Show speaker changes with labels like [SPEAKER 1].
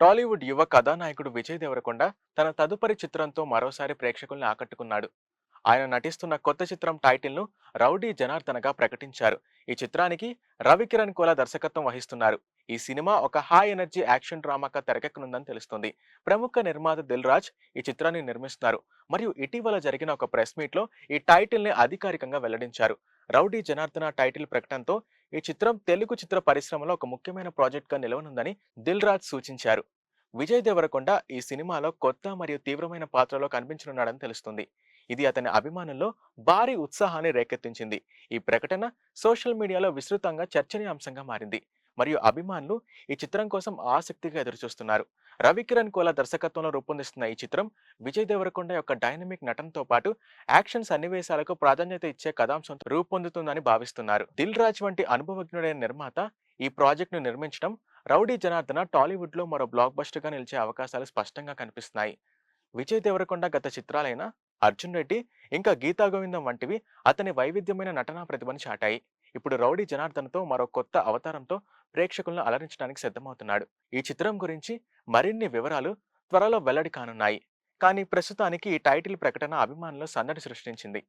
[SPEAKER 1] టాలీవుడ్ యువ కథానాయకుడు విజయ్ దేవరకొండ తన తదుపరి చిత్రంతో మరోసారి ప్రేక్షకుల్ని ఆకట్టుకున్నాడు. ఆయన నటిస్తున్న కొత్త చిత్రం టైటిల్ను రౌడీ జనార్దనగా ప్రకటించారు. ఈ చిత్రానికి రవికిరణ్ కోల దర్శకత్వం వహిస్తున్నారు. ఈ సినిమా ఒక హై ఎనర్జీ యాక్షన్ డ్రామాగా తెరకెక్కనుందని తెలుస్తుంది. ప్రముఖ నిర్మాత దిల్ రాజ్ ఈ చిత్రాన్ని నిర్మిస్తున్నారు. మరియు ఇటీవల జరిగిన ఒక ప్రెస్ మీట్లో ఈ టైటిల్ని అధికారికంగా వెల్లడించారు. రౌడీ జనార్దన టైటిల్ ప్రకటనతో ఈ చిత్రం తెలుగు చిత్ర పరిశ్రమలో ఒక ముఖ్యమైన ప్రాజెక్ట్గా నిలవనుందని దిల్ రాజ్ సూచించారు. విజయ్ దేవరకొండ ఈ సినిమాలో కొత్త మరియు తీవ్రమైన పాత్రలో కనిపించనున్నాడని తెలుస్తుంది. ఇది అతని అభిమానుల్లో భారీ ఉత్సాహాన్ని రేకెత్తించింది. ఈ ప్రకటన సోషల్ మీడియాలో విస్తృతంగా చర్చనీయాంశంగా మారింది. మరియు అభిమానులు ఈ చిత్రం కోసం ఆసక్తిగా ఎదురుచూస్తున్నారు. రవికిరణ్ కోలా దర్శకత్వంలో రూపొందిస్తున్న ఈ చిత్రం విజయ్ దేవరకొండ యొక్క డైనమిక్ నటనతో పాటు యాక్షన్ సన్నివేశాలకు ప్రాధాన్యత ఇచ్చే కథాంశంతో రూపొందుతుందని భావిస్తున్నారు. దిల్ రాజ్ వంటి అనుభవజ్ఞుడైన నిర్మాత ఈ ప్రాజెక్టును నిర్మించడం రౌడీ జనార్దన టాలీవుడ్లో మరో బ్లాక్ బస్టర్గా నిలిచే అవకాశాలు స్పష్టంగా కనిపిస్తున్నాయి. విజయ్ దేవరకొండ గత చిత్రాలైన అర్జున్ రెడ్డి ఇంకా గీతా గోవిందం వంటివి అతని వైవిధ్యమైన నటనా ప్రతిభను చాటాయి. ఇప్పుడు రౌడీ జనార్దన్తో మరో కొత్త అవతారంతో ప్రేక్షకులను అలరించడానికి సిద్ధమవుతున్నాడు. ఈ చిత్రం గురించి మరిన్ని వివరాలు త్వరలో వెల్లడి కానున్నాయి. కానీ ప్రస్తుతానికి ఈ టైటిల్ ప్రకటన అభిమానులు సందడి సృష్టించింది.